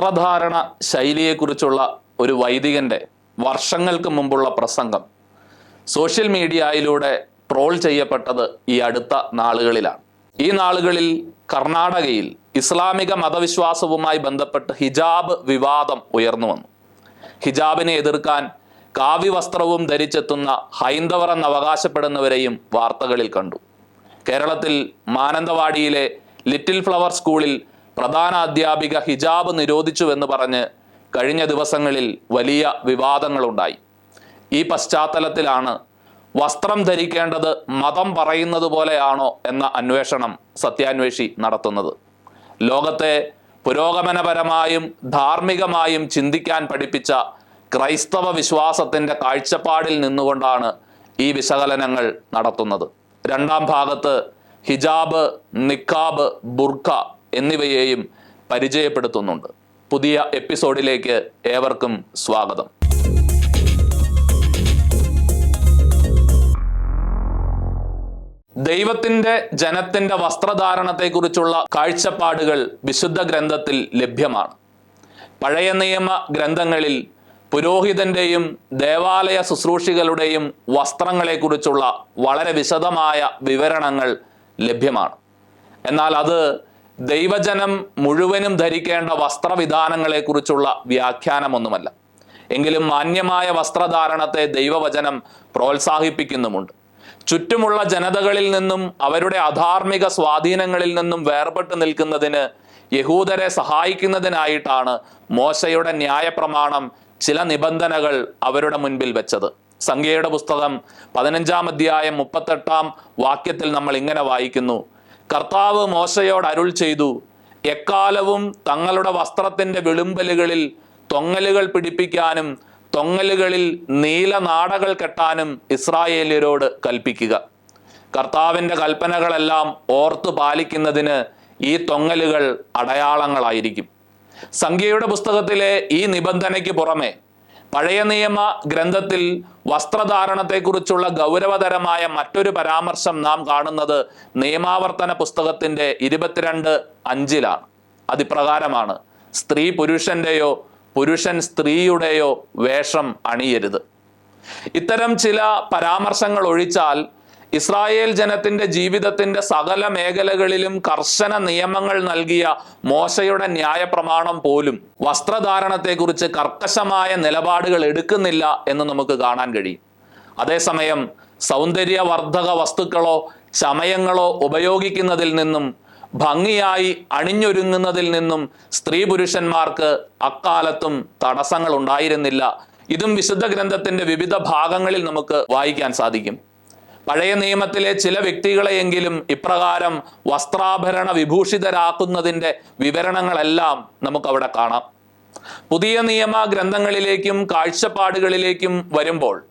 വസ്ത്രധാരണ ശൈലിയെക്കുറിച്ചുള്ള ഒരു വൈദികന്റെ വർഷങ്ങൾക്ക് മുമ്പുള്ള പ്രസംഗം സോഷ്യൽ മീഡിയയിലൂടെ ട്രോൾ ചെയ്യപ്പെട്ടത് ഈ അടുത്ത നാളുകളിലാണ്. ഈ നാളുകളിൽ കർണാടകയിൽ ഇസ്ലാമിക മതവിശ്വാസവുമായി ബന്ധപ്പെട്ട് ഹിജാബ് വിവാദം ഉയർന്നു വന്നു. ഹിജാബിനെ എതിർക്കാൻ കാവ്യവസ്ത്രവും ധരിച്ചെത്തുന്ന ഹൈന്ദവർ എന്ന് അവകാശപ്പെടുന്നവരെയും വാർത്തകളിൽ കണ്ടു. കേരളത്തിൽ മാനന്തവാടിയിലെ ലിറ്റിൽ ഫ്ലവർ സ്കൂളിൽ പ്രധാന അധ്യാപിക ഹിജാബ് നിരോധിച്ചുവെന്ന് പറഞ്ഞ് കഴിഞ്ഞ ദിവസങ്ങളിൽ വലിയ വിവാദങ്ങളുണ്ടായി. ഈ പശ്ചാത്തലത്തിലാണ് വസ്ത്രം ധരിക്കേണ്ടത് മതം പറയുന്നത് പോലെയാണോ എന്ന അന്വേഷണം സത്യാന്വേഷി നടത്തുന്നത്. ലോകത്തെ പുരോഗമനപരമായും ധാർമ്മികമായും ചിന്തിക്കാൻ പഠിപ്പിച്ച ക്രൈസ്തവ വിശ്വാസത്തിന്റെ കാഴ്ചപ്പാടിൽ നിന്നുകൊണ്ടാണ് ഈ വിശകലനങ്ങൾ നടത്തുന്നത്. രണ്ടാം ഭാഗത്ത് ഹിജാബ് നിക്കാബ് ബുർഖ എന്നിവയെയും പരിചയപ്പെടുത്തുന്നുണ്ട്. പുതിയ എപ്പിസോഡിലേക്ക് ഏവർക്കും സ്വാഗതം. ദൈവത്തിന്റെ ജനത്തിന്റെ വസ്ത്രധാരണത്തെക്കുറിച്ചുള്ള കാഴ്ചപ്പാടുകൾ വിശുദ്ധ ഗ്രന്ഥത്തിൽ ലഭ്യമാണ്. പഴയ നിയമ ഗ്രന്ഥങ്ങളിൽ പുരോഹിതന്റെയും ദേവാലയ ശുശ്രൂഷികളുടെയും വസ്ത്രങ്ങളെക്കുറിച്ചുള്ള വളരെ വിശദമായ വിവരണങ്ങൾ ലഭ്യമാണ്. എന്നാൽ അത് ദൈവജനം മുഴുവനും ധരിക്കേണ്ട വസ്ത്രവിധാനങ്ങളെക്കുറിച്ചുള്ള വ്യാഖ്യാനമൊന്നുമല്ല. എങ്കിലും മാന്യമായ വസ്ത്രധാരണത്തെ ദൈവവചനം പ്രോത്സാഹിപ്പിക്കുന്നുമുണ്ട്. ചുറ്റുമുള്ള ജനതകളിൽ നിന്നും അവരുടെ അധാർമിക സ്വാധീനങ്ങളിൽ നിന്നും വേർപെട്ട് നിൽക്കുന്നതിന് യഹൂദരെ സഹായിക്കുന്നതിനായിട്ടാണ് മോശയുടെ ന്യായപ്രമാണം ചില നിബന്ധനകൾ അവരുടെ മുൻപിൽ വെച്ചത്. സംഖ്യയുടെ പുസ്തകം പതിനഞ്ചാം അധ്യായം മുപ്പത്തെട്ടാം വാക്യത്തിൽ നമ്മൾ ഇങ്ങനെ വായിക്കുന്നു. കർത്താവ് മോശയോട് അരുൾ ചെയ്തു എക്കാലവും തങ്ങളുടെ വസ്ത്രത്തിന്റെ വിളുമ്പലുകളിൽ തൊങ്ങലുകൾ പിടിപ്പിക്കാനും തൊങ്ങലുകളിൽ നീല നാടകൾ കെട്ടാനും ഇസ്രായേലിയരോട് കൽപ്പിക്കുക. കർത്താവിന്റെ കൽപ്പനകളെല്ലാം ഓർത്തു പാലിക്കുന്നതിന് ഈ തൊങ്ങലുകൾ അടയാളങ്ങളായിരിക്കും. സംഖ്യയുടെ പുസ്തകത്തിലെ ഈ നിബന്ധനയ്ക്ക് പുറമെ പഴയ നിയമ ഗ്രന്ഥത്തിൽ വസ്ത്രധാരണത്തെക്കുറിച്ചുള്ള ഗൗരവതരമായ മറ്റൊരു പരാമർശം നാം കാണുന്നത് നിയമാവർത്തന പുസ്തകത്തിന്റെ ഇരുപത്തിരണ്ട് അഞ്ചിലാണ്. അതിപ്രകാരമാണ് സ്ത്രീ പുരുഷന്റെയോ പുരുഷൻ സ്ത്രീയുടെയോ വേഷം അണിയരുത്. ഇത്തരം ചില പരാമർശങ്ങൾ ഒഴിച്ചാൽ ഇസ്രായേൽ ജനത്തിന്റെ ജീവിതത്തിന്റെ സകല മേഖലകളിലും കർശന നിയമങ്ങൾ നൽകിയ മോശയുടെ ന്യായപ്രമാണം പോലും വസ്ത്രധാരണത്തെക്കുറിച്ച് കർക്കശമായ നിലപാടുകൾ എടുക്കുന്നില്ല എന്ന് നമുക്ക് കാണാൻ കഴിയും. അതേസമയം സൗന്ദര്യവർദ്ധക വസ്തുക്കളോ ചമയങ്ങളോ ഉപയോഗിക്കുന്നതിൽ നിന്നും ഭംഗിയായി അണിഞ്ഞൊരുങ്ങുന്നതിൽ നിന്നും സ്ത്രീ പുരുഷന്മാർക്ക് അക്കാലത്തും തടസ്സങ്ങൾ ഉണ്ടായിരുന്നില്ല. ഇതും വിശുദ്ധ ഗ്രന്ഥത്തിന്റെ വിവിധ ഭാഗങ്ങളിൽ നമുക്ക് വായിക്കാൻ സാധിക്കും. പഴയ നിയമത്തിലെ ചില വ്യക്തികളെയെങ്കിലും ഇപ്രകാരം വസ്ത്രാഭരണ വിഭൂഷിതരാക്കുന്നതിന്റെ വിവരണങ്ങളെല്ലാം നമുക്ക് അവിടെ കാണാം. പുതിയ നിയമ ഗ്രന്ഥങ്ങളിലേക്കും കാഴ്ചപ്പാടുകളിലേക്കും വരുമ്പോൾ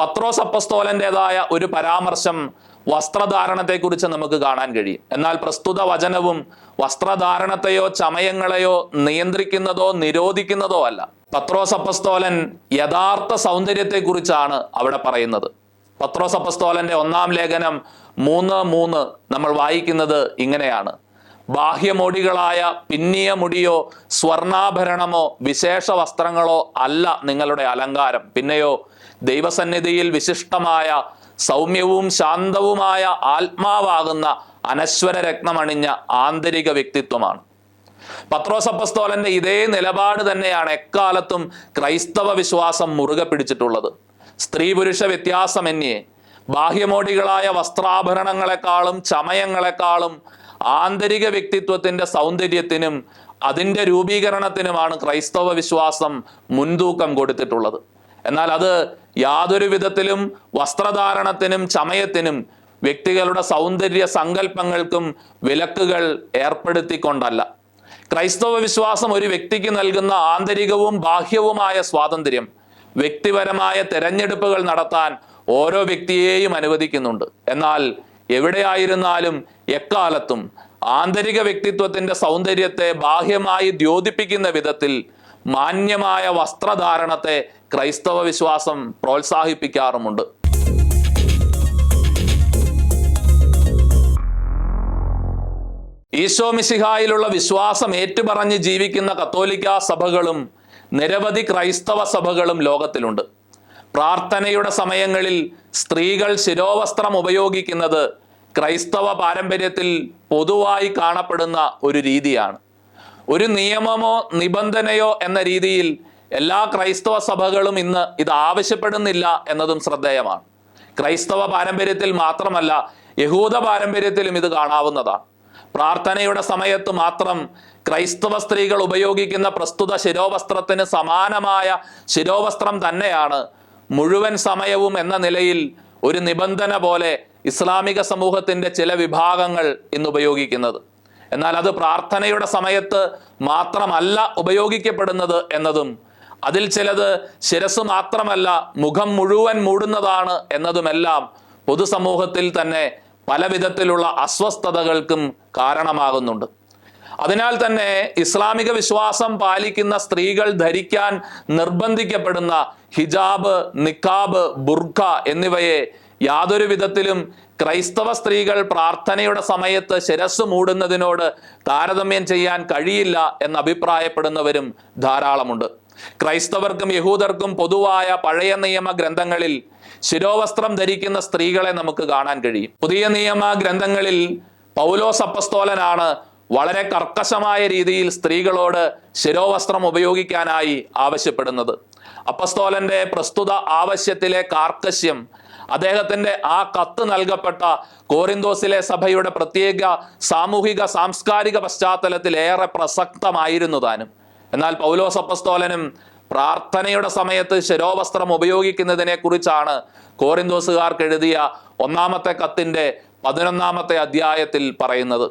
പത്രോസ് അപ്പസ്തോലന്റെതായ ഒരു പരാമർശം വസ്ത്രധാരണത്തെക്കുറിച്ച് നമുക്ക് കാണാൻ കഴിയും. എന്നാൽ പ്രസ്തുത വചനവും വസ്ത്രധാരണത്തെയോ ചമയങ്ങളെയോ നിയന്ത്രിക്കുന്നതോ നിരോധിക്കുന്നതോ അല്ല. പത്രോസ് അപ്പസ്തോലൻ യഥാർത്ഥ സൗന്ദര്യത്തെക്കുറിച്ചാണ് അവിടെ പറയുന്നത്. പത്രോസ് അപ്പസ്തോലന്റെ ഒന്നാം ലേഖനം മൂന്ന് മൂന്ന് നമ്മൾ വായിക്കുന്നത് ഇങ്ങനെയാണ്. ബാഹ്യമൊടികളായ പിന്നിയ മുടിയോ സ്വർണാഭരണമോ വിശേഷ വസ്ത്രങ്ങളോ അല്ല നിങ്ങളുടെ അലങ്കാരം. പിന്നെയോ ദൈവസന്നിധിയിൽ വിശിഷ്ടമായ സൗമ്യവും ശാന്തവുമായ ആത്മാവാകുന്ന അനശ്വര രത്നമണിഞ്ഞ ആന്തരിക വ്യക്തിത്വമാണ്. പത്രോസ് അപ്പസ്തോലന്റെ ഇതേ നിലപാട് തന്നെയാണ് എക്കാലത്തും ക്രൈസ്തവ വിശ്വാസം മുറുകെ പിടിച്ചിട്ടുള്ളത്. സ്ത്രീ പുരുഷ വ്യത്യാസമന്യേ ബാഹ്യമോടികളായ വസ്ത്രാഭരണങ്ങളെക്കാളും ചമയങ്ങളെക്കാളും ആന്തരിക വ്യക്തിത്വത്തിന്റെ സൗന്ദര്യത്തിനും അതിന്റെ രൂപീകരണത്തിനുമാണ് ക്രൈസ്തവ വിശ്വാസം മുൻതൂക്കം കൊടുത്തിട്ടുള്ളത്. എന്നാൽ അത് യാതൊരു വിധത്തിലും വസ്ത്രധാരണത്തിനും ചമയത്തിനും വ്യക്തികളുടെ സൗന്ദര്യ സങ്കല്പങ്ങൾക്കും വിലക്കുകൾ ഏർപ്പെടുത്തിക്കൊണ്ടല്ല. ക്രൈസ്തവ വിശ്വാസം ഒരു വ്യക്തിക്ക് നൽകുന്ന ആന്തരികവും ബാഹ്യവുമായ സ്വാതന്ത്ര്യം. വ്യക്തിപരമായ തെരഞ്ഞെടുപ്പുകൾ നടത്താൻ ഓരോ വ്യക്തിയെയും അനുവദിക്കുന്നുണ്ട്. എന്നാൽ എവിടെയായിരുന്നാലും എക്കാലത്തും ആന്തരിക വ്യക്തിത്വത്തിന്റെ സൗന്ദര്യത്തെ ബാഹ്യമായി ദ്യോതിപ്പിക്കുന്ന വിധത്തിൽ മാന്യമായ വസ്ത്രധാരണത്തെ ക്രൈസ്തവ വിശ്വാസം പ്രോത്സാഹിപ്പിക്കാറുമുണ്ട്. ഈശോ മിശിഹായിലുള്ള വിശ്വാസം ഏറ്റുപറഞ്ഞ് ജീവിക്കുന്ന കത്തോലിക്ക സഭകളും നിരവധി ക്രൈസ്തവ സഭകളും ലോകത്തിലുണ്ട്. പ്രാർത്ഥനയുടെ സമയങ്ങളിൽ സ്ത്രീകൾ ശിരോവസ്ത്രം ഉപയോഗിക്കുന്നത് ക്രൈസ്തവ പാരമ്പര്യത്തിൽ പൊതുവായി കാണപ്പെടുന്ന ഒരു രീതിയാണ്. ഒരു നിയമമോ നിബന്ധനയോ എന്ന രീതിയിൽ എല്ലാ ക്രൈസ്തവ സഭകളും ഇന്ന് ഇത് ആവശ്യപ്പെടുന്നില്ല എന്നതും ശ്രദ്ധേയമാണ്. ക്രൈസ്തവ പാരമ്പര്യത്തിൽ മാത്രമല്ല യഹൂദ പാരമ്പര്യത്തിലും ഇത് കാണാവുന്നതാണ്. പ്രാർത്ഥനയുടെ സമയത്ത് മാത്രം ക്രൈസ്തവ സ്ത്രീകൾ ഉപയോഗിക്കുന്ന പ്രസ്തുത ശിരോവസ്ത്രത്തിന് സമാനമായ ശിരോവസ്ത്രം തന്നെയാണ് മുഴുവൻ സമയവും എന്ന നിലയിൽ ഒരു നിബന്ധന പോലെ ഇസ്ലാമിക സമൂഹത്തിന്റെ ചില വിഭാഗങ്ങൾ ഇന്ന് ഉപയോഗിക്കുന്നത്. എന്നാൽ അത് പ്രാർത്ഥനയുടെ സമയത്ത് മാത്രമല്ല ഉപയോഗിക്കപ്പെടുന്നത് എന്നതും അതിൽ ചിലത് ശിരസ് മാത്രമല്ല മുഖം മുഴുവൻ മൂടുന്നതാണ് എന്നതുമെല്ലാം പൊതുസമൂഹത്തിൽ തന്നെ പല വിധത്തിലുള്ള അസ്വസ്ഥതകൾക്കും കാരണമാകുന്നുണ്ട്. അതിനാൽ തന്നെ ഇസ്ലാമിക വിശ്വാസം പാലിക്കുന്ന സ്ത്രീകൾ ധരിക്കാൻ നിർബന്ധിക്കപ്പെടുന്ന ഹിജാബ് നിക്കാബ് ബുർഖ എന്നിവയെ യാതൊരു വിധത്തിലും ക്രൈസ്തവ സ്ത്രീകൾ പ്രാർത്ഥനയുടെ സമയത്ത് ശിരസ് മൂടുന്നതിനോട് താരതമ്യം ചെയ്യാൻ കഴിയില്ല എന്ന് അഭിപ്രായപ്പെടുന്നവരും ധാരാളമുണ്ട്. ക്രൈസ്തവർക്കും യഹൂദർക്കും പൊതുവായ പഴയ നിയമ ഗ്രന്ഥങ്ങളിൽ ശിരോവസ്ത്രം ധരിക്കുന്ന സ്ത്രീകളെ നമുക്ക് കാണാൻ കഴിയും. പുതിയ നിയമ ഗ്രന്ഥങ്ങളിൽ പൗലോസ് അപ്പസ്തോലനാണ് വളരെ കർക്കശമായ രീതിയിൽ സ്ത്രീകളോട് ശിരോവസ്ത്രം ഉപയോഗിക്കാനായി ആവശ്യപ്പെടുന്നത്. അപ്പസ്തോലന്റെ പ്രസ്തുത ആവശ്യത്തിലെ കാർക്കശ്യം അദ്ദേഹത്തിന്റെ ആ കത്ത് നൽകപ്പെട്ട കോറിന്തോസിലെ സഭയുടെ പ്രത്യേക സാമൂഹിക സാംസ്കാരിക പശ്ചാത്തലത്തിൽ ഏറെ പ്രസക്തമായിരുന്നു താനും. എന്നാൽ പൗലോസ് അപ്പസ്തോലനും പ്രാർത്ഥനയുടെ സമയത്ത് ശിരോവസ്ത്രം ഉപയോഗിക്കുന്നതിനെ കുറിച്ചാണ് കോറിന്തോസുകാർക്ക് എഴുതിയ ഒന്നാമത്തെ കത്തിന്റെ പതിനൊന്നാമത്തെ അധ്യായത്തിൽ പറയുന്നത്.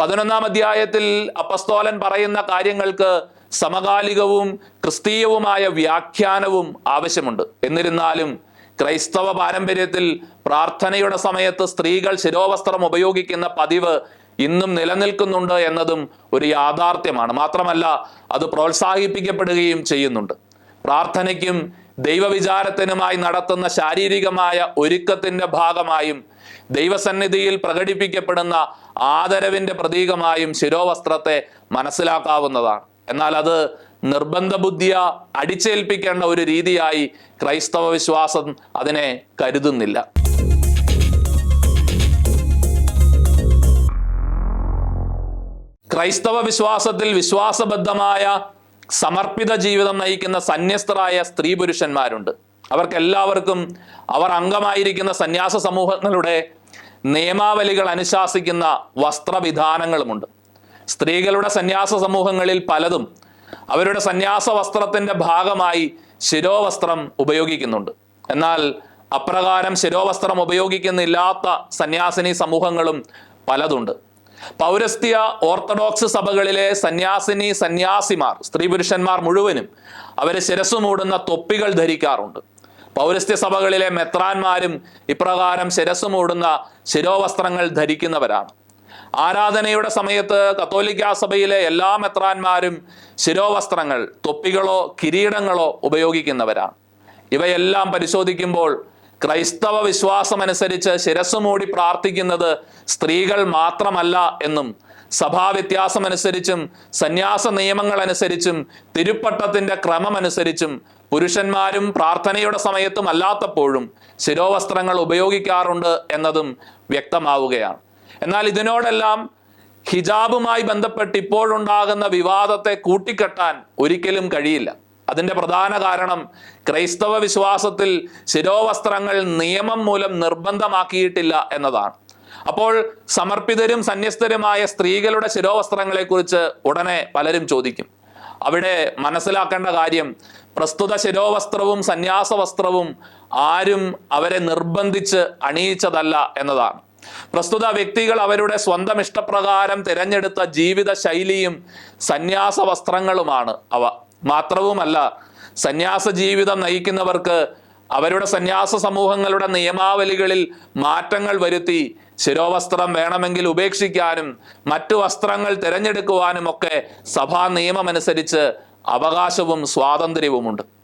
പതിനൊന്നാം അധ്യായത്തിൽ അപ്പസ്തോലൻ പറയുന്ന കാര്യങ്ങൾക്ക് സമകാലികവും ക്രിസ്തീയവുമായ വ്യാഖ്യാനവും ആവശ്യമുണ്ട്. എന്നിരുന്നാലും ക്രൈസ്തവ പാരമ്പര്യത്തിൽ പ്രാർത്ഥനയുടെ സമയത്ത് സ്ത്രീകൾ ശിരോവസ്ത്രം ഉപയോഗിക്കുന്ന പതിവ് ഇന്നും നിലനിൽക്കുന്നുണ്ട് എന്നതും ഒരു യാഥാർത്ഥ്യമാണ്. മാത്രമല്ല അത് പ്രോത്സാഹിപ്പിക്കപ്പെടുകയും ചെയ്യുന്നുണ്ട്. പ്രാർത്ഥനയ്ക്കും ദൈവവിചാരത്തിനുമായി നടത്തുന്ന ശാരീരികമായ ഒരുക്കത്തിന്റെ ഭാഗമായും ദൈവസന്നിധിയിൽ പ്രകടിപ്പിക്കപ്പെടുന്ന ആദരവിന്റെ പ്രതീകമായും ശിരോവസ്ത്രത്തെ മനസ്സിലാക്കാവുന്നതാണ്. എന്നാൽ അത് നിർബന്ധ ബുദ്ധിയ അടിച്ചേൽപ്പിക്കേണ്ട ഒരു രീതിയായി ക്രൈസ്തവ വിശ്വാസം അതിനെ കരുതുന്നില്ല. ക്രൈസ്തവ വിശ്വാസത്തിൽ വിശ്വാസബദ്ധമായ സമർപ്പിത ജീവിതം നയിക്കുന്ന സന്യസ്തരായ സ്ത്രീ പുരുഷന്മാരുണ്ട്. അവർക്കെല്ലാവർക്കും അവർ അംഗമായിരിക്കുന്ന സന്യാസ സമൂഹങ്ങളുടെ നിയമാവലികൾ അനുശാസിക്കുന്ന വസ്ത്രവിധാനങ്ങളുമുണ്ട്. സ്ത്രീകളുടെ സന്യാസ സമൂഹങ്ങളിൽ പലതും അവരുടെ സന്യാസ വസ്ത്രത്തിന്റെ ഭാഗമായി ശിരോവസ്ത്രം ഉപയോഗിക്കുന്നുണ്ട്. എന്നാൽ അപ്രകാരം ശിരോവസ്ത്രം ഉപയോഗിക്കുന്നില്ലാത്ത സന്യാസിനി സമൂഹങ്ങളും പലതുണ്ട്. പൗരസ്ത്യ ഓർത്തഡോക്സ് സഭകളിലെ സന്യാസിനി സന്യാസിമാർ സ്ത്രീ പുരുഷന്മാർ മുഴുവനും അവരെ ശിരസ് മൂടുന്ന തൊപ്പികൾ ധരിക്കാറുണ്ട്. പൗരസ്ത്യ സഭകളിലെ മെത്രാന്മാരും ഇപ്രകാരം ശിരസ് മൂടുന്ന ശിരോവസ്ത്രങ്ങൾ ധരിക്കുന്നവരാണ്. ആരാധനയുടെ സമയത്ത് കത്തോലിക്ക സഭയിലെ എല്ലാ മെത്രാന്മാരും ശിരോവസ്ത്രങ്ങൾ തൊപ്പികളോ കിരീടങ്ങളോ ഉപയോഗിക്കുന്നവരാണ്. ഇവയെല്ലാം പരിശോധിക്കുമ്പോൾ ക്രൈസ്തവ വിശ്വാസമനുസരിച്ച് ശിരസ് മൂടി പ്രാർത്ഥിക്കുന്നത് സ്ത്രീകൾ മാത്രമല്ല എന്നും സഭാവ്യത്യാസമനുസരിച്ചും സന്യാസ നിയമങ്ങൾ അനുസരിച്ചും തിരുപ്പട്ടത്തിന്റെ ക്രമമനുസരിച്ചും പുരുഷന്മാരും പ്രാർത്ഥനയുടെ സമയത്തും അല്ലാത്തപ്പോഴും ശിരോവസ്ത്രങ്ങൾ ഉപയോഗിക്കാറുണ്ട് എന്നതും വ്യക്തമാവുകയാണ്. എന്നാൽ ഇതിനോടെല്ലാം ഹിജാബുമായി ബന്ധപ്പെട്ട് ഇപ്പോഴുണ്ടാകുന്ന വിവാദത്തെ കൂട്ടിക്കെട്ടാൻ ഒരിക്കലും കഴിയില്ല. അതിന്റെ പ്രധാന കാരണം ക്രൈസ്തവ വിശ്വാസത്തിൽ ശിരോവസ്ത്രങ്ങൾ നിയമം മൂലം നിർബന്ധമാക്കിയിട്ടില്ല എന്നതാണ്. അപ്പോൾ സമർപ്പിതരും സന്യസ്തരുമായ സ്ത്രീകളുടെ ശിരോവസ്ത്രങ്ങളെക്കുറിച്ച് ഉടനെ പലരും ചോദിക്കും. അവിടെ മനസ്സിലാക്കേണ്ട കാര്യം പ്രസ്തുത ശിരോവസ്ത്രവും സന്യാസ വസ്ത്രവും ആരും അവരെ നിർബന്ധിച്ച് അണിയിച്ചതല്ല എന്നതാണ്. പ്രസ്തുത വ്യക്തികൾ അവരുടെ സ്വന്തം ഇഷ്ടപ്രകാരം തിരഞ്ഞെടുത്ത ജീവിത ശൈലിയും സന്യാസ വസ്ത്രങ്ങളുമാണ് അവ. മാത്രവുമല്ല സന്യാസ ജീവിതം നയിക്കുന്നവർക്ക് അവരുടെ സന്യാസ സമൂഹങ്ങളുടെ നിയമാവലികളിൽ മാറ്റങ്ങൾ വരുത്തി ശിരോവസ്ത്രം വേണമെങ്കിൽ ഉപേക്ഷിക്കാനും മറ്റു വസ്ത്രങ്ങൾ തിരഞ്ഞെടുക്കുവാനും ഒക്കെ സഭാ നിയമമനുസരിച്ച് അവകാശവും സ്വാതന്ത്ര്യവുമുണ്ട്.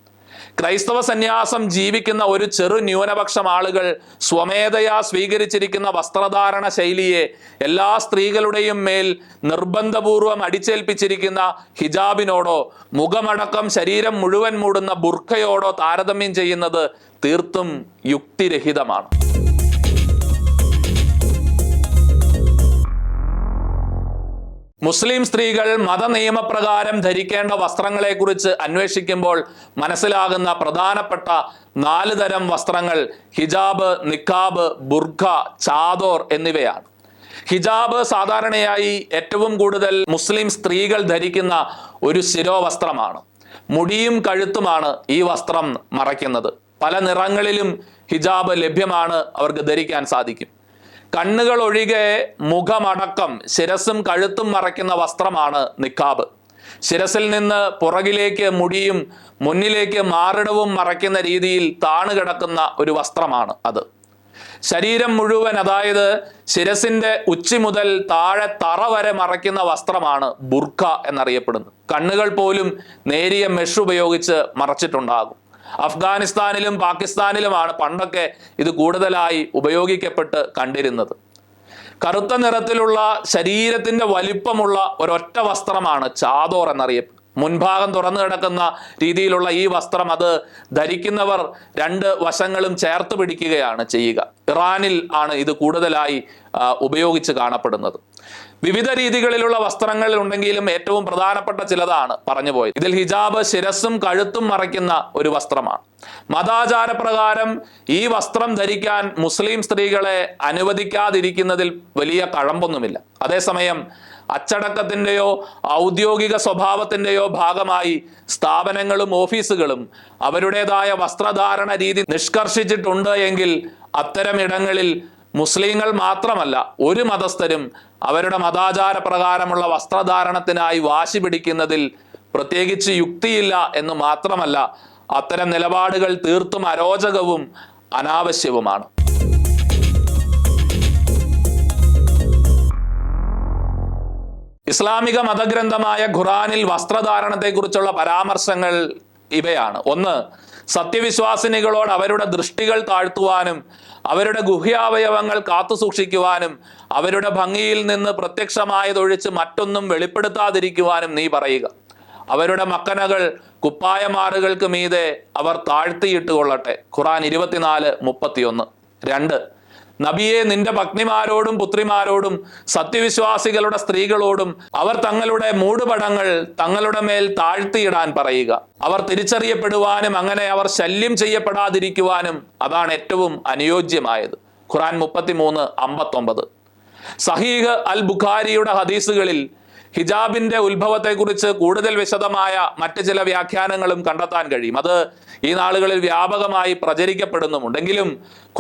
ക്രൈസ്തവ സന്യാസം ജീവിക്കുന്ന ഒരു ചെറു ന്യൂനപക്ഷം ആളുകൾ സ്വമേധയാ സ്വീകരിച്ചിരിക്കുന്ന വസ്ത്രധാരണ ശൈലിയെ എല്ലാ സ്ത്രീകളുടെയും മേൽ നിർബന്ധപൂർവം അടിച്ചേൽപ്പിച്ചിരിക്കുന്ന ഹിജാബിനോടോ മുഖമടക്കം ശരീരം മുഴുവൻ മൂടുന്ന ബുർഖയോടോ താരതമ്യം ചെയ്യുന്നത് തീർത്തും യുക്തിരഹിതമാണ്. മുസ്ലിം സ്ത്രീകൾ മതനിയമപ്രകാരം ധരിക്കേണ്ട വസ്ത്രങ്ങളെക്കുറിച്ച് അന്വേഷിക്കുമ്പോൾ മനസ്സിലാകുന്ന പ്രധാനപ്പെട്ട നാല് തരം വസ്ത്രങ്ങൾ ഹിജാബ് നിക്കാബ് ബുർഖ ചാദോർ എന്നിവയാണ്. ഹിജാബ് സാധാരണയായി ഏറ്റവും കൂടുതൽ മുസ്ലിം സ്ത്രീകൾ ധരിക്കുന്ന ഒരു ശിരോവസ്ത്രമാണ്. മുടിയും കഴുത്തുമാണ് ഈ വസ്ത്രം മറയ്ക്കുന്നത്. പല നിറങ്ങളിലും ഹിജാബ് ലഭ്യമാണ് അവർക്ക് ധരിക്കാൻ സാധിക്കും. കണ്ണുകൾ ഒഴികെ മുഖമടക്കം ശിരസും കഴുത്തും മറയ്ക്കുന്ന വസ്ത്രമാണ് നിക്കാബ്. ശിരസിൽ നിന്ന് പുറകിലേക്ക് മുടിയും മുന്നിലേക്ക് മാറിടവും മറയ്ക്കുന്ന രീതിയിൽ താണുകിടക്കുന്ന ഒരു വസ്ത്രമാണ് അത്. ശരീരം മുഴുവൻ അതായത് ശിരസിന്റെ ഉച്ചി മുതൽ താഴെ തറ വരെ മറയ്ക്കുന്ന വസ്ത്രമാണ് ബുർഖ എന്നറിയപ്പെടുന്നത്. കണ്ണുകൾ പോലും നേരിയ മെഷ് ഉപയോഗിച്ച് മറച്ചിട്ടുണ്ടാകും. അഫ്ഗാനിസ്ഥാനിലും പാകിസ്ഥാനിലുമാണ് പണ്ടൊക്കെ ഇത് കൂടുതലായി ഉപയോഗിക്കപ്പെട്ട് കണ്ടിരുന്നത്. കറുത്ത നിറത്തിലുള്ള ശരീരത്തിന്റെ വലിപ്പമുള്ള ഒരൊറ്റ വസ്ത്രമാണ് ചാദോർ എന്നറിയപ്പെടുന്നത്. മുൻഭാഗം തുറന്നു കിടക്കുന്ന രീതിയിലുള്ള ഈ വസ്ത്രം അത് ധരിക്കുന്നവർ രണ്ട് വശങ്ങളും ചേർത്ത് പിടിക്കുകയാണ് ചെയ്യുക. ഇറാനിൽ ആണ് ഇത് കൂടുതലായി ഉപയോഗിച്ച് കാണപ്പെടുന്നത്. വിവിധ രീതികളിലുള്ള വസ്ത്രങ്ങൾ ഉണ്ടെങ്കിലും ഏറ്റവും പ്രധാനപ്പെട്ട ചിലതാണ് പറഞ്ഞു പോയത്. ഇതിൽ ഹിജാബ് ശിരസും കഴുത്തും മറയ്ക്കുന്ന ഒരു വസ്ത്രമാണ്. മതാചാരപ്രകാരം ഈ വസ്ത്രം ധരിക്കാൻ മുസ്ലിം സ്ത്രീകളെ അനുവദിക്കാതിരിക്കുന്നതിൽ വലിയ കഴമ്പൊന്നുമില്ല. അതേസമയം അച്ചടക്കത്തിന്റെയോ ഔദ്യോഗിക സ്വഭാവത്തിന്റെയോ ഭാഗമായി സ്ഥാപനങ്ങളും ഓഫീസുകളും അവരുടേതായ വസ്ത്രധാരണ രീതി നിഷ്കർഷിച്ചിട്ടുണ്ട് എങ്കിൽ അത്തരം ഇടങ്ങളിൽ മുസ്ലിങ്ങൾ മാത്രമല്ല ഒരു മതസ്ഥരും അവരുടെ മതാചാര പ്രകാരമുള്ള വസ്ത്രധാരണത്തിനായി വാശി പിടിക്കുന്നതിൽ പ്രത്യേകിച്ച് യുക്തിയില്ല എന്ന് മാത്രമല്ല അത്തരം നിലപാടുകൾ തീർത്തും അരോചകവും അനാവശ്യവുമാണ്. ഇസ്ലാമിക മതഗ്രന്ഥമായ ഖുറാനിൽ വസ്ത്രധാരണത്തെക്കുറിച്ചുള്ള പരാമർശങ്ങൾ ഇവയാണ്. ഒന്ന് സത്യവിശ്വാസിനികളോട് അവരുടെ ദൃഷ്ടികൾ താഴ്ത്തുവാനും അവരുടെ ഗുഹ്യാവയവങ്ങൾ കാത്തുസൂക്ഷിക്കുവാനും അവരുടെ ഭംഗിയിൽ നിന്ന് പ്രത്യക്ഷമായതൊഴിച്ച് മറ്റൊന്നും വെളിപ്പെടുത്താതിരിക്കുവാനും നീ പറയുക. അവരുടെ മക്കനകൾ കുപ്പായമാറുകൾക്ക് മീതെ അവർ താഴ്ത്തിയിട്ട് കൊള്ളട്ടെ ഖുറാൻ ഇരുപത്തിനാല് മുപ്പത്തിയൊന്ന്. രണ്ട് നബിയെ നിന്റെ പത്നിമാരോടും പുത്രിമാരോടും സത്യവിശ്വാസികളുടെ സ്ത്രീകളോടും അവർ തങ്ങളുടെ മൂടുപടങ്ങൾ തങ്ങളുടെ മേൽ താഴ്ത്തിയിടാൻ പറയുക. അവർ തിരിച്ചറിയപ്പെടുവാനും അങ്ങനെ അവർ ശല്യം ചെയ്യപ്പെടാതിരിക്കുവാനും അതാണ് ഏറ്റവും അനുയോജ്യമായത്. ഖുറാൻ മുപ്പത്തിമൂന്ന് അമ്പത്തൊമ്പത്. സഹീഹ് അൽ ബുഖാരിയുടെ ഹദീസുകളിൽ ഹിജാബിന്റെ ഉത്ഭവത്തെക്കുറിച്ച് കൂടുതൽ വിശദമായ മറ്റ് ചില വ്യാഖ്യാനങ്ങളും കണ്ടെത്താൻ കഴിയും. അത് ഈ നാളുകളിൽ വ്യാപകമായി പ്രചരിക്കപ്പെടുന്നുമുണ്ടെങ്കിലും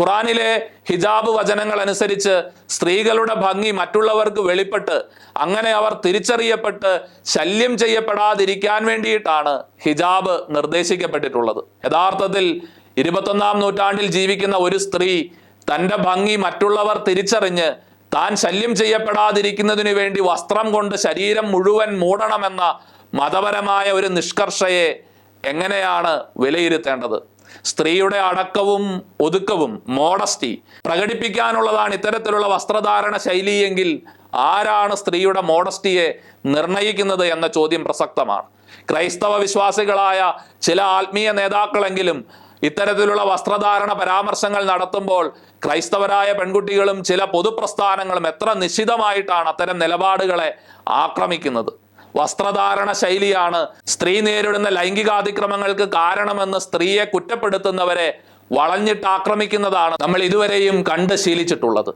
ഖുറാനിലെ ഹിജാബ് വചനങ്ങൾ അനുസരിച്ച് സ്ത്രീകളുടെ ഭംഗി മറ്റുള്ളവർക്ക് വെളിപ്പെട്ട് അങ്ങനെ അവർ തിരിച്ചറിയപ്പെട്ട് ശല്യം ചെയ്യപ്പെടാതിരിക്കാൻ വേണ്ടിയിട്ടാണ് ഹിജാബ് നിർദ്ദേശിക്കപ്പെട്ടിട്ടുള്ളത്. യഥാർത്ഥത്തിൽ ഇരുപത്തൊന്നാം നൂറ്റാണ്ടിൽ ജീവിക്കുന്ന ഒരു സ്ത്രീ തന്റെ ഭംഗി മറ്റുള്ളവർ തിരിച്ചറിഞ്ഞ് താൻ ശല്യം ചെയ്യപ്പെടാതിരിക്കുന്നതിനു വേണ്ടി വസ്ത്രം കൊണ്ട് ശരീരം മുഴുവൻ മൂടണമെന്ന മതപരമായ ഒരു നിഷ്കർഷയെ എങ്ങനെയാണ് വിലയിരുത്തേണ്ടത്? സ്ത്രീയുടെ അടക്കവും ഒതുക്കവും മോഡസ്റ്റി പ്രകടിപ്പിക്കാനുള്ളതാണ് ഇത്തരത്തിലുള്ള വസ്ത്രധാരണ ശൈലിയെങ്കിൽ ആരാണ് സ്ത്രീയുടെ മോഡസ്റ്റിയെ നിർണയിക്കുന്നത് എന്ന ചോദ്യം പ്രസക്തമാണ്. ക്രൈസ്തവ വിശ്വാസികളായ ചില ആത്മീയ നേതാക്കളെങ്കിലും ഇത്തരത്തിലുള്ള വസ്ത്രധാരണ പരാമർശങ്ങൾ നടത്തുമ്പോൾ ക്രൈസ്തവരായ പെൺകുട്ടികളും ചില പൊതുപ്രസ്ഥാനങ്ങളും എത്ര നിശ്ചിതമായിട്ടാണ് അത്തരം നിലപാടുകളെ ആക്രമിക്കുന്നത്. വസ്ത്രധാരണ ശൈലിയാണ് സ്ത്രീ നേരിടുന്ന ലൈംഗികാതിക്രമങ്ങൾക്ക് കാരണമെന്ന് സ്ത്രീയെ കുറ്റപ്പെടുത്തുന്നവരെ വളഞ്ഞിട്ട് ആക്രമിക്കുന്നതാണ് നമ്മൾ ഇതുവരെയും കണ്ട് ശീലിച്ചിട്ടുള്ളത്.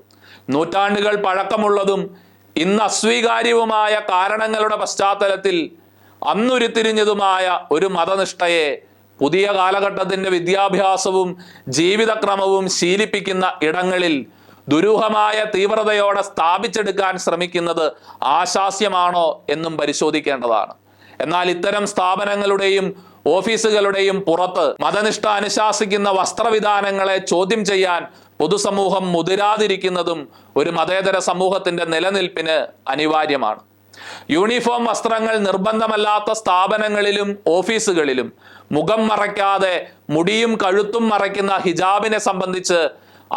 നൂറ്റാണ്ടുകൾ പഴക്കമുള്ളതും ഇന്ന് അസ്വീകാര്യവുമായ കാരണങ്ങളുടെ പശ്ചാത്തലത്തിൽ അന്നുരുത്തിരിഞ്ഞതുമായ ഒരു മതനിഷ്ഠയെ പുതിയ കാലഘട്ടത്തിന്റെ വിദ്യാഭ്യാസവും ജീവിതക്രമവും ശീലിപ്പിക്കുന്ന ഇടങ്ങളിൽ ദുരൂഹമായ തീവ്രതയോടെ സ്ഥാപിച്ചെടുക്കാൻ ശ്രമിക്കുന്നത് ആശാസ്യമാണോ എന്നും പരിശോധിക്കേണ്ടതാണ്. എന്നാൽ ഇത്തരം സ്ഥാപനങ്ങളുടെയും ഓഫീസുകളുടെയും പുറത്ത് മതനിഷ്ഠ അനുശാസിക്കുന്ന വസ്ത്രവിധാനങ്ങളെ ചോദ്യം ചെയ്യാൻ പൊതുസമൂഹം മുതിരാതിരിക്കുന്നതും ഒരു മതേതര സമൂഹത്തിന്റെ നിലനിൽപ്പിന് അനിവാര്യമാണ്. യൂണിഫോം വസ്ത്രങ്ങൾ നിർബന്ധമല്ലാത്ത സ്ഥാപനങ്ങളിലും ഓഫീസുകളിലും മുഖം മറയ്ക്കാതെ മുടിയും കഴുത്തും മറയ്ക്കുന്ന ഹിജാബിനെ സംബന്ധിച്ച്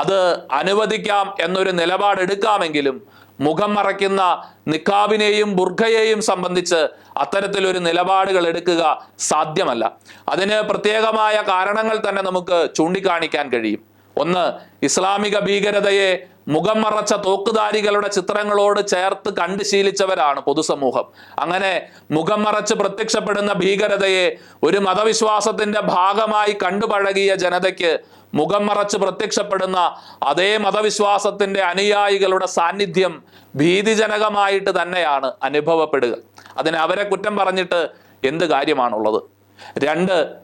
അത് അനുവദിക്കാം എന്നൊരു നിലപാടെടുക്കാമെങ്കിലും മുഖം മറയ്ക്കുന്ന നിക്കാബിനെയും ബുർഖയെയും സംബന്ധിച്ച് അത്തരത്തിലൊരു നിലപാടുകൾ എടുക്കുക സാധ്യമല്ല. അതിന് പ്രത്യേകമായ കാരണങ്ങൾ തന്നെ നമുക്ക് ചൂണ്ടിക്കാണിക്കാൻ കഴിയും. ഒന്ന് ഇസ്ലാമിക ഭീകരതയെ മുഖം മറച്ച തോക്കുധാരികളുടെ ചിത്രങ്ങളോട് ചേർത്ത് കണ്ടു ശീലിച്ചവരാണ് പൊതുസമൂഹം. അങ്ങനെ മുഖം മറച്ച് പ്രത്യക്ഷപ്പെടുന്ന ഭീകരതയെ ഒരു മതവിശ്വാസത്തിന്റെ ഭാഗമായി കണ്ടുപഴകിയ ജനതയ്ക്ക് മുഖം മറച്ച് പ്രത്യക്ഷപ്പെടുന്ന അതേ മതവിശ്വാസത്തിന്റെ അനുയായികളുടെ സാന്നിധ്യം ഭീതിജനകമായിട്ട് തന്നെയാണ് അനുഭവപ്പെടുക. അതിന് അവരെ കുറ്റം പറഞ്ഞിട്ട് എന്ത് കാര്യമാണുള്ളത്? രണ്ട്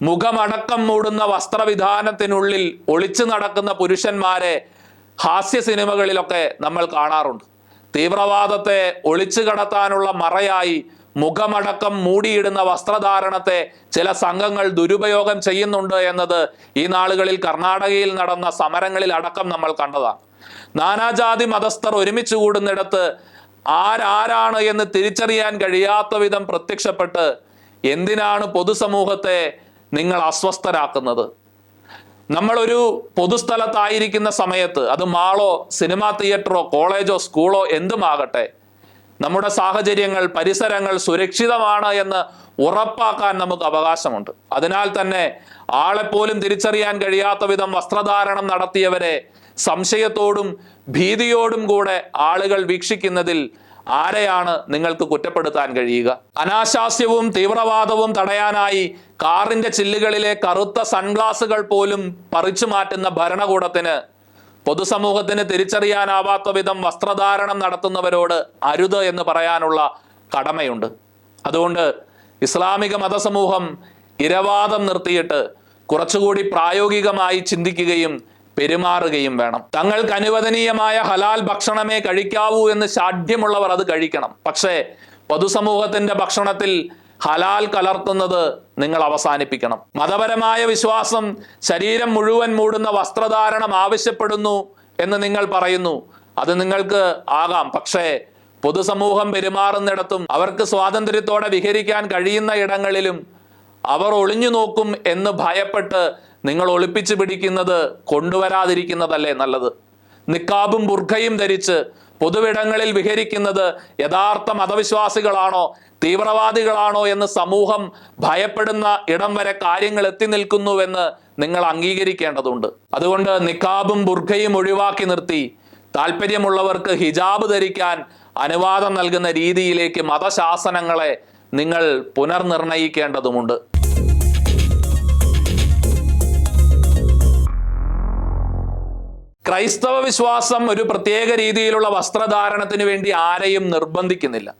മുഖമടക്കം മൂടുന്ന വസ്ത്രവിധാനത്തിനുള്ളിൽ ഒളിച്ചു നടക്കുന്ന പുരുഷന്മാരെ ഹാസ്യ സിനിമകളിലൊക്കെ നമ്മൾ കാണാറുണ്ട്. തീവ്രവാദത്തെ ഒളിച്ചു കടത്താനുള്ള മറയായി മുഖമടക്കം മൂടിയിടുന്ന വസ്ത്രധാരണത്തെ ചില സംഘങ്ങൾ ദുരുപയോഗം ചെയ്യുന്നുണ്ട് എന്നത് ഈ നാളുകളിൽ കർണാടകയിൽ നടന്ന സമരങ്ങളിൽ അടക്കം നമ്മൾ കണ്ടതാണ്. നാനാജാതി മതസ്ഥർ ഒരുമിച്ച് കൂടുന്നിടത്ത് ആരാരാണ് എന്ന് തിരിച്ചറിയാൻ കഴിയാത്ത വിധം പ്രത്യക്ഷപ്പെട്ട് എന്തിനാണ് പൊതുസമൂഹത്തെ നിങ്ങൾ അസ്വസ്ഥരാക്കുന്നത്. നമ്മളൊരു പൊതുസ്ഥലത്തായിരിക്കുന്ന സമയത്ത് അത് മാളോ സിനിമാ തിയേറ്ററോ കോളേജോ സ്കൂളോ എന്തുമാകട്ടെ നമ്മുടെ സാഹചര്യങ്ങൾ പരിസരങ്ങൾ സുരക്ഷിതമാണ് എന്ന് ഉറപ്പാക്കാൻ നമുക്ക് അവകാശമുണ്ട്. അതിനാൽ തന്നെ ആളെപ്പോലും തിരിച്ചറിയാൻ കഴിയാത്ത വിധം വസ്ത്രധാരണം നടത്തിയവരെ സംശയത്തോടും ഭീതിയോടും കൂടെ ആളുകൾ വീക്ഷിക്കുന്നതിൽ ആരെയാണ് നിങ്ങൾക്ക് കുറ്റപ്പെടുത്താൻ കഴിയുക? അനാശാസ്യവും തീവ്രവാദവും തടയാനായി കാറിന്റെ ചില്ലുകളിലെ കറുത്ത സൺഗ്ലാസുകൾ പോലും പറിച്ചു മാറ്റുന്ന ഭരണകൂടത്തിന് പൊതുസമൂഹത്തിന് തിരിച്ചറിയാനാവാത്ത വിധം വസ്ത്രധാരണം നടത്തുന്നവരോട് അരുത് എന്ന് പറയാനുള്ള കടമയുണ്ട്. അതുകൊണ്ട് ഇസ്ലാമിക മതസമൂഹം ഇരവാദം നിർത്തിയിട്ട് കുറച്ചുകൂടി പ്രായോഗികമായി ചിന്തിക്കുകയും പെരുമാറുകയും വേണം. തങ്ങൾക്ക് അനുവദനീയമായ ഹലാൽ ഭക്ഷണമേ കഴിക്കാവൂ എന്ന് ശാഠ്യമുള്ളവർ അത് കഴിക്കണം. പക്ഷേ പൊതുസമൂഹത്തിന്റെ ഭക്ഷണത്തിൽ ഹലാൽ കലർത്തുന്നത് നിങ്ങൾ അവസാനിപ്പിക്കണം. മതപരമായ വിശ്വാസം ശരീരം മുഴുവൻ മൂടുന്ന വസ്ത്രധാരണം ആവശ്യപ്പെടുന്നു എന്ന് നിങ്ങൾ പറയുന്നു. അത് നിങ്ങൾക്ക് ആകാം. പക്ഷേ പൊതുസമൂഹം പെരുമാറുന്നിടത്തും അവർക്ക് സ്വാതന്ത്ര്യത്തോടെ വിഹരിക്കാൻ കഴിയുന്ന ഇടങ്ങളിലും അവർ ഒളിഞ്ഞു നോക്കും എന്ന് ഭയപ്പെട്ട് നിങ്ങൾ ഒളിപ്പിച്ച് പിടിക്കുന്നത് കൊണ്ടുവരാതിരിക്കുന്നതല്ലേ നല്ലത്? നിക്കാബും ബുർഖയും ധരിച്ച് പൊതുവിടങ്ങളിൽ വിഹരിക്കുന്നത് യഥാർത്ഥ മതവിശ്വാസികളാണോ തീവ്രവാദികളാണോ എന്ന് സമൂഹം ഭയപ്പെടുന്ന ഇടം വരെ കാര്യങ്ങൾ എത്തി നിൽക്കുന്നുവെന്ന് നിങ്ങൾ അംഗീകരിക്കേണ്ടതുണ്ട്. അതുകൊണ്ട് നിക്കാബും ബുർഖയും ഒഴിവാക്കി നിർത്തി. താല്പര്യമുള്ളവർക്ക് ഹിജാബ് ധരിക്കാൻ അനുവാദം നൽകുന്ന രീതിയിലേക്ക് മതശാസനങ്ങളെ നിങ്ങൾ പുനർനിർണയിക്കേണ്ടതുമുണ്ട്. ക്രൈസ്തവ വിശ്വാസം ഒരു പ്രത്യേക രീതിയിലുള്ള വസ്ത്രധാരണത്തിന് വേണ്ടി ആരെയും നിർബന്ധിക്കുന്നില്ല.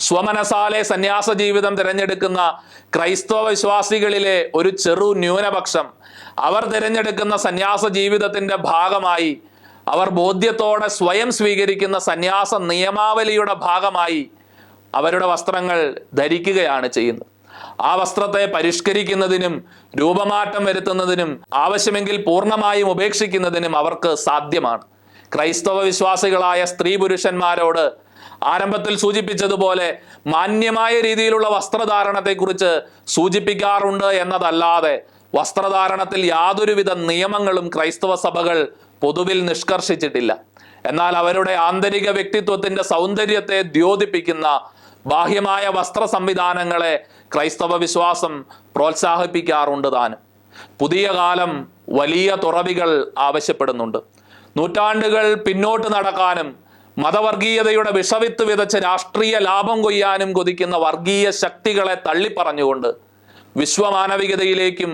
സ്വമനസാലെ സന്യാസ ജീവിതം തിരഞ്ഞെടുക്കുന്ന ക്രൈസ്തവ വിശ്വാസികളിലെ ഒരു ചെറു ന്യൂനപക്ഷം അവർ തിരഞ്ഞെടുക്കുന്ന സന്യാസ ജീവിതത്തിന്റെ ഭാഗമായി അവർ ബോധ്യത്തോടെ സ്വയം സ്വീകരിക്കുന്ന സന്യാസ നിയമാവലിയുടെ ഭാഗമായി അവരുടെ വസ്ത്രങ്ങൾ ധരിക്കുകയാണ് ചെയ്യുന്നത്. ആ വസ്ത്രത്തെ പരിഷ്കരിക്കുന്നതിനും രൂപമാറ്റം വരുത്തുന്നതിനും ആവശ്യമെങ്കിൽ പൂർണമായും ഉപേക്ഷിക്കുന്നതിനും അവർക്ക് സാധ്യമാണ്. ക്രൈസ്തവ വിശ്വാസികളായ സ്ത്രീ പുരുഷന്മാരോട് ആരംഭത്തിൽ സൂചിപ്പിച്ചതുപോലെ മാന്യമായ രീതിയിലുള്ള വസ്ത്രധാരണത്തെക്കുറിച്ച് സൂചിപ്പിക്കാറുണ്ട് എന്നതല്ലാതെ വസ്ത്രധാരണത്തിൽ യാതൊരുവിധ നിയമങ്ങളും ക്രൈസ്തവ സഭകൾ പൊതുവിൽ നിഷ്കർഷിച്ചിട്ടില്ല. എന്നാൽ അവരുടെ ആന്തരിക വ്യക്തിത്വത്തിന്റെ സൗന്ദര്യത്തെ ദ്യോതിപ്പിക്കുന്ന ബാഹ്യമായ വസ്ത്ര സംവിധാനങ്ങളെ ക്രൈസ്തവ വിശ്വാസം പ്രോത്സാഹിപ്പിക്കാറുണ്ട് താനും പുതിയ കാലം വലിയ തുറവികൾ ആവശ്യപ്പെടുന്നുണ്ട്. നൂറ്റാണ്ടുകൾ പിന്നോട്ട് നടക്കാനും മതവർഗീയതയുടെ വിഷവിത്ത് വിതച്ച് രാഷ്ട്രീയ ലാഭം കൊയ്യാനും കൊതിക്കുന്ന വർഗീയ ശക്തികളെ തള്ളിപ്പറഞ്ഞുകൊണ്ട് വിശ്വമാനവികതയിലേക്കും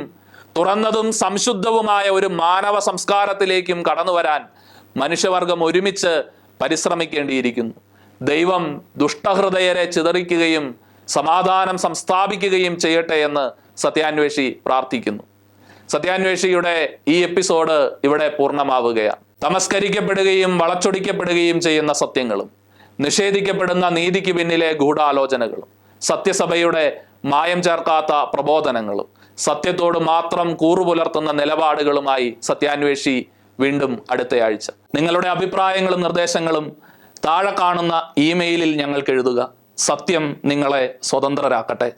തുറന്നതും സംശുദ്ധവുമായ ഒരു മാനവ സംസ്കാരത്തിലേക്കും കടന്നു വരാൻ മനുഷ്യവർഗം ഒരുമിച്ച് പരിശ്രമിക്കേണ്ടിയിരിക്കുന്നു. ദൈവം ദുഷ്ടഹൃദയരെ ചിതറിക്കുകയും സമാധാനം സംസ്ഥാപിക്കുകയും ചെയ്യട്ടെ എന്ന് സത്യാന്വേഷി പ്രാർത്ഥിക്കുന്നു. സത്യാന്വേഷിയുടെ ഈ എപ്പിസോഡ് ഇവിടെ പൂർണമാവുകയാണ്. തമസ്കരിക്കപ്പെടുകയും വളച്ചൊടിക്കപ്പെടുകയും ചെയ്യുന്ന സത്യങ്ങളും നിഷേധിക്കപ്പെടുന്ന നീതിക്ക് പിന്നിലെ ഗൂഢാലോചനകളും സത്യസഭയുടെ മായം ചേർക്കാത്ത പ്രബോധനങ്ങളും സത്യത്തോട് മാത്രം കൂറുപുലർത്തുന്ന നിലപാടുകളുമായി സത്യാന്വേഷി വീണ്ടും അടുത്തയാഴ്ച. നിങ്ങളുടെ അഭിപ്രായങ്ങളും നിർദ്ദേശങ്ങളും താഴെ കാണുന്ന ഇമെയിലിൽ ഞങ്ങൾക്ക് എഴുതുക. സത്യം നിങ്ങളെ സ്വതന്ത്രരാക്കട്ടെ.